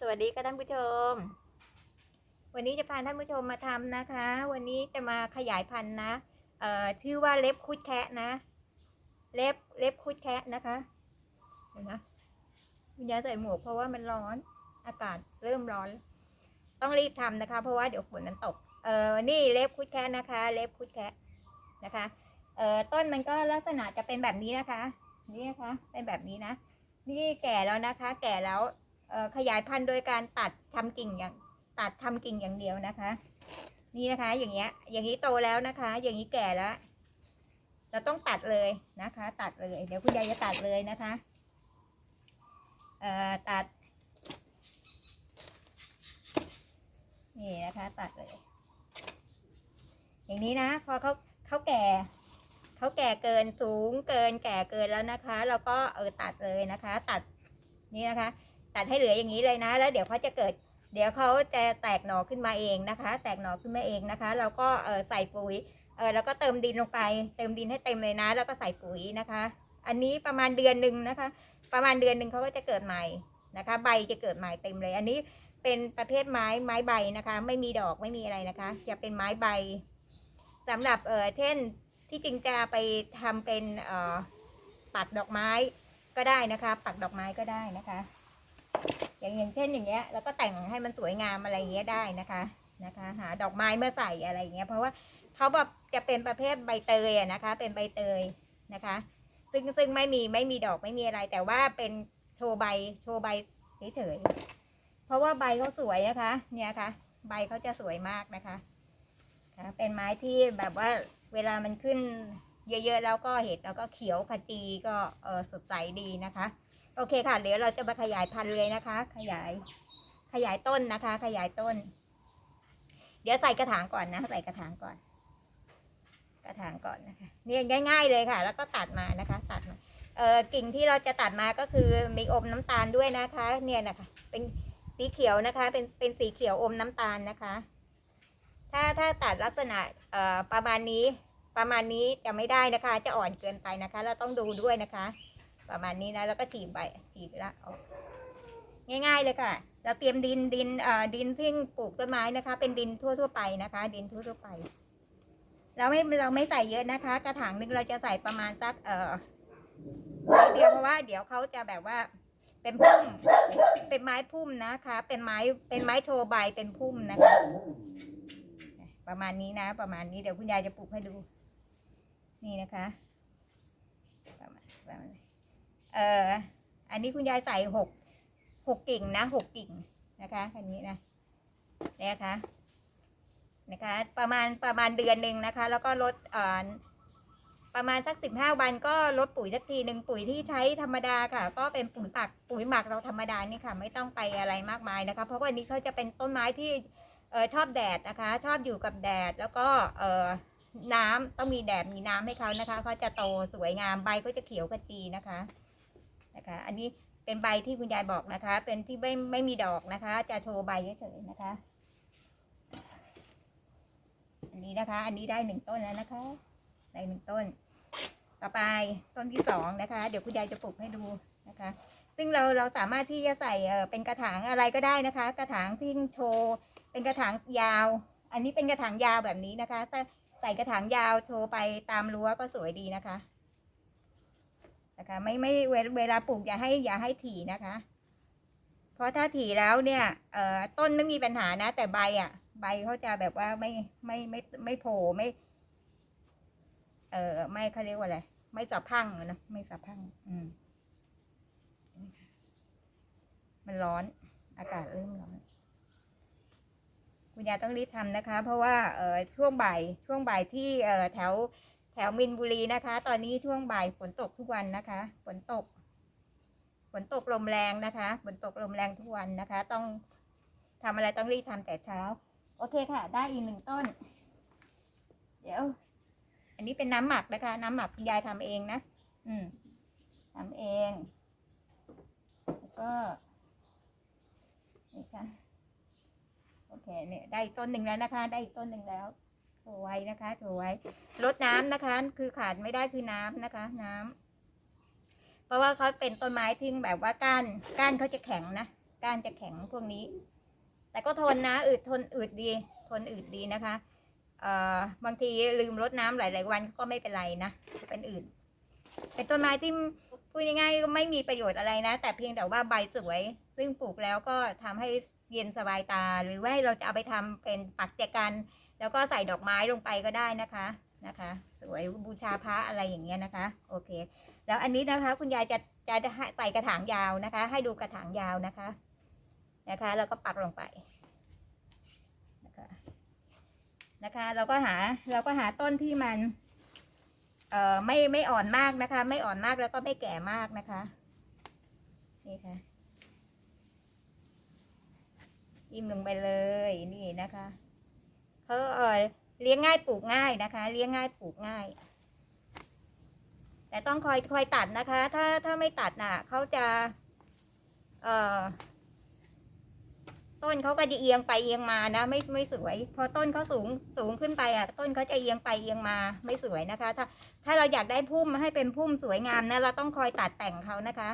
สวัสดีค่ะท่านผู้ชม วันนี้จะพาท่านผู้ชมมาทำนะคะ วันนี้จะมาขยายพันธุ์นะเอ่อชื่อว่าเล็บคุดแคะนะ เล็บเล็บคุดแคะนะคะเห็นไหมวิญญาใส่หมวกเพราะว่ามันร้อนอากาศเริ่มร้อน ต้องรีบทำนะคะ เพราะว่าเดี๋ยวฝนมันตกเอ่อนี่เล็บคุดแคะนะคะ เล็บคุดแคะนะคะเอ่อต้นมันก็ลักษณะจะเป็นแบบนี้นะคะ นี่นะคะเป็นแบบนี้นะ นี่แก่แล้วนะคะ แก่แล้ว ขยายพันธุ์โดยการตัดทำกิ่งอย่างตัดทำกิ่งอย่างเดียวนะคะ นี่นะคะอย่างเงี้ย อย่างนี้โตแล้วนะคะ อย่างนี้แก่แล้ว เราต้องตัดเลยนะคะ ตัดเลย เดี๋ยวคุณยายจะตัดเลยนะคะเอ่อตัด นี่นะคะ ตัดเลย อย่างนี้นะพอเขาเขาแก่เขาแก่เกินสูงเกินแก่เกินแล้วนะคะ เราก็เออตัดเลยนะคะ ตัดนี่นะคะ ตัดให้เหลืออย่างนี้เลยนะ แล้วเดี๋ยวเขาจะเกิด เดี๋ยวเขาจะแตกหน่อขึ้นมาเองนะคะ แตกหน่อขึ้นมาเองนะคะ เราก็เออใส่ปุ๋ยเออแล้วก็เติมดินลงไป เติมดินให้เต็มเลยนะ แล้วก็ใส่ปุ๋ยนะคะ อันนี้ประมาณเดือนหนึ่งนะคะ ประมาณเดือนหนึ่งเขาก็จะเกิดใหม่นะคะ ใบจะเกิดใหม่เต็มเลย อันนี้เป็นประเภทไม้ไม้ใบนะคะ ไม่มีดอกไม่มีอะไรนะคะ จะเป็นไม้ใบสำหรับเออเช่นที่จริงจะไปทำเป็นเออปักดอกไม้ก็ได้นะคะ ปักดอกไม้ก็ได้นะคะ อย่างอย่างเช่นอย่างเงี้ยแล้วก็แต่งให้มันสวยงามอะไรเงี้ยได้นะคะนะคะ หาดอกไม้เมื่อใส่อะไรเงี้ยเพราะว่าเขาแบบจะเป็นประเภทใบเตยอะนะคะ เป็นใบเตยนะคะ ซึ่งซึ่งไม่มีไม่มีดอกไม่มีอะไร แต่ว่าเป็นโชว์ใบโชว์ใบเฉยๆเพราะว่าใบเขาสวยนะคะ เนี่ยค่ะ ใบเขาจะสวยมากนะคะค่ะเป็นไม้ที่แบบว่าเวลามันขึ้นเยอะๆแล้วก็เห็ดแล้วก็เขียวขจีก็เออสดใสดีนะคะ โอเคค่ะ เดี๋ยวเราจะมาขยายพันธุ์เลยนะคะ ขยาย ขยายต้นนะคะ ขยายต้น เดี๋ยวใส่กระถางก่อนนะ ใส่กระถางก่อน กระถางก่อนนะคะเนี่ยง่าย ๆ เลยค่ะ แล้วก็ตัดมานะคะ ตัดมาเอ่อกิ่งที่เราจะตัดมาก็คือมีอมน้ำตาลด้วยนะคะ เนี่ยนะคะ เป็นสีเขียวนะคะ เป็นเป็นสีเขียวอมน้ำตาลนะคะ ถ้าถ้าตัดลักษณะเอ่อประมาณนี้ ประมาณนี้จะไม่ได้นะคะ จะอ่อนเกินไปนะคะ เราต้องดูด้วยนะคะ ประมาณนี้นะแล้วก็ฉีดใบฉีดละออกง่ายๆเลยค่ะ เราเตรียมดินดินเอ่อดินที่ปลูกต้นไม้นะคะ เป็นดินทั่วๆไปนะคะ ดินทั่วๆไป เราไม่เราไม่ใส่เยอะนะคะ กระถางหนึงเราจะใส่ประมาณสักเอ่อนิดเดียวเพราะว่าเดี๋ยวเขาจะแบบว่าเป็นพุ่มเป็นไม้พุ่มนะคะ เป็นไม้เป็นไม้โชว์ใบเป็นพุ่มนะคะ ประมาณนี้นะ ประมาณนี้เดี๋ยวคุณยายจะปลูกให้ดู นี่นะคะประมาณประมาณนี้ เอ่ออันนี้คุณยายใส่หกหกกิ่งนะหกกิ่งนะคะอันนี้นะเนี่ยนะคะนะคะ ประมาณประมาณเดือนหนึ่งนะคะ แล้วก็ลดเอ่อประมาณสักสิบห้าวันก็ลดปุ๋ยสักทีหนึ่งปุ๋ยที่ใช้ธรรมดาค่ะ ก็เป็นปุ๋ยหมักปุ๋ยหมักเราธรรมดานี่ค่ะ ไม่ต้องไปอะไรมากมายนะคะ เพราะว่าอันนี้เขาจะเป็นต้นไม้ที่เออชอบแดดนะคะ ชอบอยู่กับแดดแล้วก็เออน้ำต้องมีแดดมีน้ำให้เขานะคะเขาจะโตสวยงามใบก็จะเขียวขจีนะคะ นะคะ อันนี้เป็นใบที่คุณยายบอกนะคะ เป็นที่ไม่ไม่มีดอกนะคะ จะโชว์ใบเฉยๆนะคะ อันนี้นะคะ อันนี้ได้หนึ่งต้นแล้วนะคะได้หนึ่งต้น ต่อไปต้นที่สองนะคะ เดี๋ยวคุณยายจะปลูกให้ดูนะคะ ซึ่งเราเราสามารถที่จะใส่เออเป็นกระถางอะไรก็ได้นะคะ กระถางที่โชว์เป็นกระถางยาว อันนี้เป็นกระถางยาวแบบนี้นะคะใส่กระถางยาวโชว์ไปตามรั้วก็สวยดีนะคะ นะคะ ไม่ไม่เวลาปลูกอย่าให้อย่าให้ถี่นะคะ เพราะถ้าถี่แล้วเนี่ยเอ่อต้นไม่มีปัญหานะ แต่ใบอะ ใบเขาจะแบบว่าไม่ไม่ไม่ไม่โผล่ไม่ เอ่อไม่เขาเรียกว่าอะไรไม่สะพรังนะไม่สะพรังอืมมันร้อนอากาศเริ่มร้อนคุณยายต้องรีบทำนะคะ เพราะว่าเอ่อช่วงบ่ายช่วงบ่ายที่เอ่อแถว ถวมินบุรีนะคะ ตอนนี้ช่วงบ่ายฝนตกทุกวันนะคะ ฝนตก ฝนตกลมแรงนะคะ ฝนตกลมแรงทุกวันนะคะ ต้องทำอะไรต้องรีบทำแต่เช้า โอเคค่ะ ได้อีกหนึ่งต้น เดี๋ยว อันนี้เป็นน้ำหมักนะคะ น้ำหมักคุณยายทำเองนะ อืมทำเอง แล้วก็นี่ค่ะ โอเค เนี่ย ได้อีกต้นหนึ่งแล้วนะคะ ได้อีกต้นหนึ่งแล้ว ถไว้นะคะโถไว้ลดน้ำนะคะ คือขาดไม่ได้คือน้ำนะคะ น้ำเพราะว่าเขาเป็นต้นไม้ที่แบบว่าก้านก้านเขาจะแข็งนะก้านจะแข็งพวกนี้ แต่ก็ทนนะอืดทนอืดดี ทนอืดดีนะคะเอ่อบางทีลืมรดน้ำหลาย ๆ วันก็ไม่เป็นไรนะเป็นอืดเป็นต้นไม้ที่พูดง่ายๆก็ไม่มีประโยชน์อะไรนะ แต่เพียงแต่ว่าใบสวย ซึ่งปลูกแล้วก็ทำให้เย็นสบายตา หรือว่าเราจะเอาไปทำเป็นปักแจกัน แล้วก็ใส่ดอกไม้ลงไปก็ได้นะคะนะคะ สวยบูชาพระอะไรอย่างเงี้ยนะคะ โอเค แล้วอันนี้นะคะ คุณยายจะจะให้ใส่กระถางยาวนะคะ ให้ดูกระถางยาวนะคะ นะคะ แล้วก็ปักลงไปนะคะนะคะ เราก็หาเราก็หาต้นที่มัน เอ่อไม่ไม่อ่อนมากนะคะ ไม่อ่อนมากแล้วก็ไม่แก่มากนะคะนี่ค่ะยิ้มลงไปเลยนี่นะคะ เขาเออเลี้ยงง่ายปลูกง่ายนะคะ เลี้ยงง่ายปลูกง่าย แต่ต้องคอยคอยตัดนะคะ ถ้าถ้าไม่ตัดน่ะเขาจะ เอ่อ ต้นเขาก็จะเอียงไปเอียงมานะ ไม่ไม่สวย พอต้นเขาสูงสูงขึ้นไปอะ ต้นเขาจะเอียงไปเอียงมาไม่สวยนะคะ ถ้า ถ้าเราอยากได้พุ่มให้เป็นพุ่มสวยงามนะเราต้องคอยตัดแต่งเขานะคะ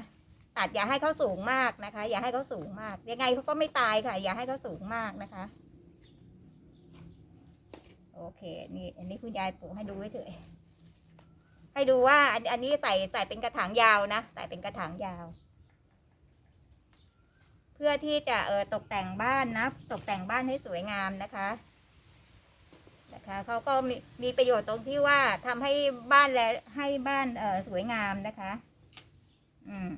ตัดอย่าให้เขาสูงมากนะคะ อย่าให้เขาสูงมาก ยังไงเขาก็ไม่ตายค่ะ อย่าให้เขาสูงมากนะคะ โอเคนี่อันนี้คุณยายปลูกให้ดูเฉยๆให้ดูว่าอันอันนี้ใส่ใส่เป็นกระถางยาวนะใส่เป็นกระถางยาว เพื่อที่จะเออตกแต่งบ้านนะตกแต่งบ้านให้สวยงามนะคะนะคะเขาก็มีมีประโยชน์ตรงที่ว่าทำให้บ้านและให้บ้านเออสวยงามนะคะ อืม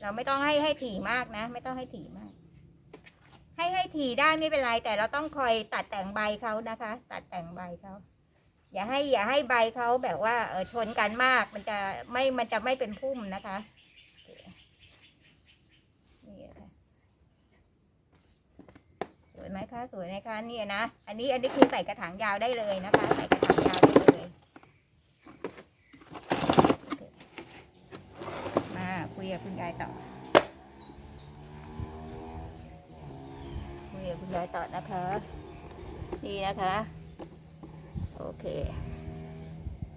เราไม่ต้องให้ให้ถี่มากนะ ไม่ต้องให้ถี่มาก ให้ให้ถี่ได้ไม่เป็นไร แต่เราต้องคอยตัดแต่งใบเขานะคะ ตัดแต่งใบเขาอย่าให้อย่าให้ใบเขาแบบว่าเออชนกันมาก มันจะไม่มันจะไม่เป็นพุ่มนะคะนี่ค่ะสวยไหมคะสวยไหมคะเนี่ยนะอันนี้อันนี้คือใส่กระถางยาวได้เลยนะคะใส่กระถางยาวได้เลย มาคุยกับคุณยายต่อ ยกับคุณยายต่อนะคะ นี่นะคะ โอเค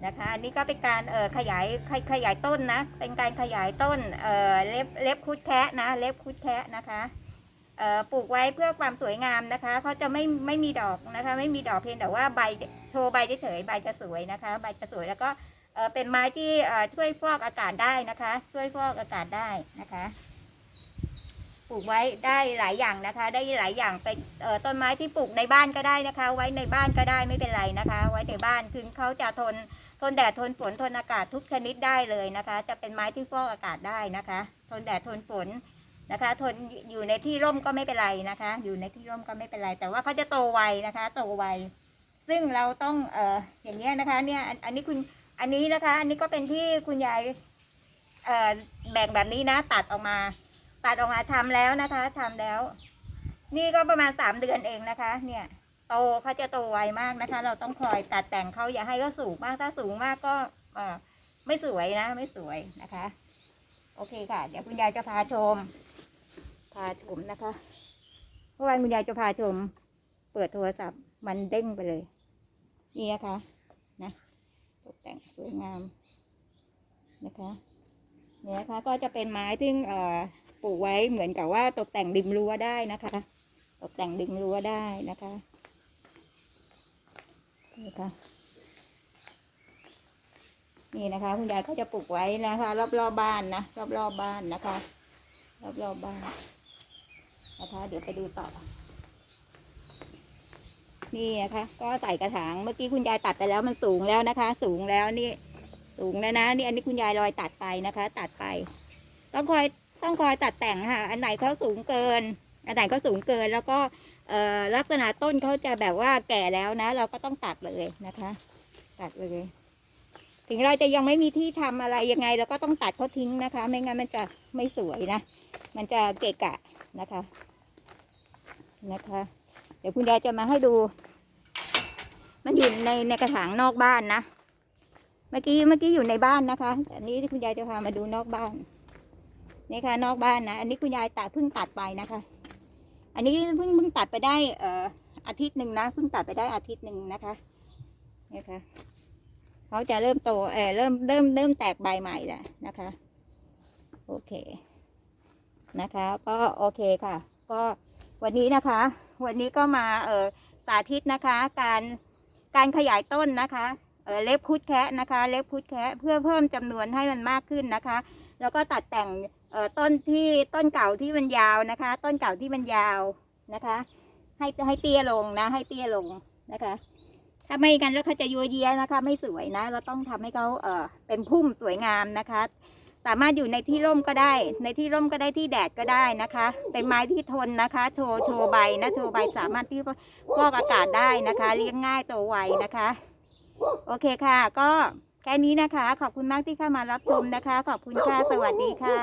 นะคะ อันนี้ก็เป็นการเอ่อขยายขยขยายต้นนะ เป็นการขยายต้นเอ่อเล็บเล็บคุดแคะนะ เล็บคุดแคะนะคะเอ่อปลูกไว้เพื่อความสวยงามนะคะเขาจะไม่ไม่มีดอกนะคะ ไม่มีดอกเพียงแต่ว่าใบโชว์ใบเฉยใบจะสวยนะคะ ใบจะสวยแล้วก็เอ่อเป็นไม้ที่เอ่อช่วยฟอกอากาศได้นะคะ ช่วยฟอกอากาศได้นะคะ ปลูกไว้ได้หลายอย่างนะคะ ได้หลายอย่างเป็นต้นไม้ที่ปลูกในบ้านก็ได้นะคะ ไว้ในบ้านก็ได้ไม่เป็นไรนะคะ ไว้ในบ้านคือเขาจะทนทนแดดทนฝนทนอากาศทุกชนิดได้เลยนะคะ จะเป็นไม้ที่ฟอกอากาศได้นะคะ ทนแดดทนฝนนะคะ ทนอยู่ในที่ร่มก็ไม่เป็นไรนะคะ อยู่ในที่ร่มก็ไม่เป็นไร แต่ว่าเขาจะโตไวนะคะ โตไวซึ่งเราต้องเอ่ออย่างเงี้ยนะคะ เนี่ยอันอันนี้คุณอันนี้นะคะ อันนี้ก็เป็นที่คุณยายเอ่อแบ่งแบบนี้นะตัดออกมา ตัดออกมาทำแล้วนะคะทำแล้ว นี่ก็ประมาณสามเดือนเองนะคะ เนี่ย โตเขาจะโตไวมากนะคะ เราต้องคอยตัดแต่งเขาอย่าให้เขาสูงมากถ้าสูงมากก็อ่อไม่สวยนะ ไม่สวยนะคะ โอเคค่ะ เดี๋ยวคุณยายจะพาชม พาชมนะคะเมื่อวานคุณยายจะพาชม เปิดโทรศัพท์ มันเด้งไปเลย นี่นะคะนะตกแต่งสวยงามนะคะ เนี่ยนะคะก็จะเป็นไม้ที่อ่อปลูกไว้เหมือนกับว่าตกแต่งริมรั้วได้นะคะ ตกแต่งริมรั้วได้นะคะนี่ค่ะนี่นะคะคุณยายก็จะปลูกไว้นะคะ รอบๆบบ้านนะรอบๆบบ้านนะคะ รอบๆบบ้านนะคะ เดี๋ยวไปดูต่อ นี่นะคะ ก็ใส่กระถางเมื่อกี้คุณยายตัดไปแล้วมันสูงแล้วนะคะ สูงแล้วนี่ สูงแล้วนะนี่อันนี้คุณยายลอยตัดไปนะคะ ตัดไป ต้องคอยต้องคอยตัดแต่งค่ะ อันไหนเขาสูงเกิน อันไหนเขาสูงเกิน แล้วก็เอ่อลักษณะต้นเขาจะแบบว่าแก่แล้วนะ เราก็ต้องตัดเลยนะคะ ตัดเลยถึงเราจะยังไม่มีที่ทำอะไรยังไงเราก็ต้องตัดเขาทิ้งนะคะ ไม่งั้นมันจะไม่สวยนะ มันจะเกะกะนะคะ นะคะ เดี๋ยวคุณยายจะมาให้ดู มันอยู่ในในกระถางนอกบ้านนะ เมื่อกี้เมื่อกี้อยู่ในบ้านนะคะ อันนี้คุณยายจะพามาดูนอกบ้านนี่ค่ะนอกบ้านนะ อันนี้คุณยายตัดเพิ่งตัดไปนะคะ อันนี้เพิ่งเพิ่งตัดไปได้เอ่ออาทิตย์หนึ่งนะเพิ่งตัดไปได้อาทิตย์หนึ่งนะคะนี่ค่ะเขาจะเริ่มโตเออเริ่มเริ่มเริ่มแตกใบใหม่แล้วนะคะ โอเคนะคะ ก็โอเคค่ะ ก็วันนี้นะคะ วันนี้ก็มาเออสาธิตนะคะ การการขยายต้นนะคะ เล็บพุดแคะนะคะ เล็บพุดแคะเพื่อเพิ่มจำนวนให้มันมากขึ้นนะคะ แล้วก็ตัดแต่งต้นที่ต้นเก่าที่มันยาวนะคะ ต้นเก่าที่มันยาวนะคะ ให้ให้เตี้ยลงนะ ให้เตี้ยลงนะคะ ถ้าไม่กันแล้วเขาจะยัวเยียนะคะ ไม่สวยนะ เราต้องทำให้เขาเอ่อเป็นพุ่มสวยงามนะคะ สามารถอยู่ในที่ร่มก็ได้ ในที่ร่มก็ได้ที่แดดก็ได้นะคะ เป็นไม้ที่ทนนะคะ โชว์โชว์ใบนะ โชว์ใบสามารถที่ฟอกอากาศได้นะคะ เลี้ยงง่ายโตไวนะคะ โอเคค่ะ ก็แค่นี้นะคะ ขอบคุณมากที่เข้ามารับชมนะคะ ขอบคุณค่ะ สวัสดีค่ะ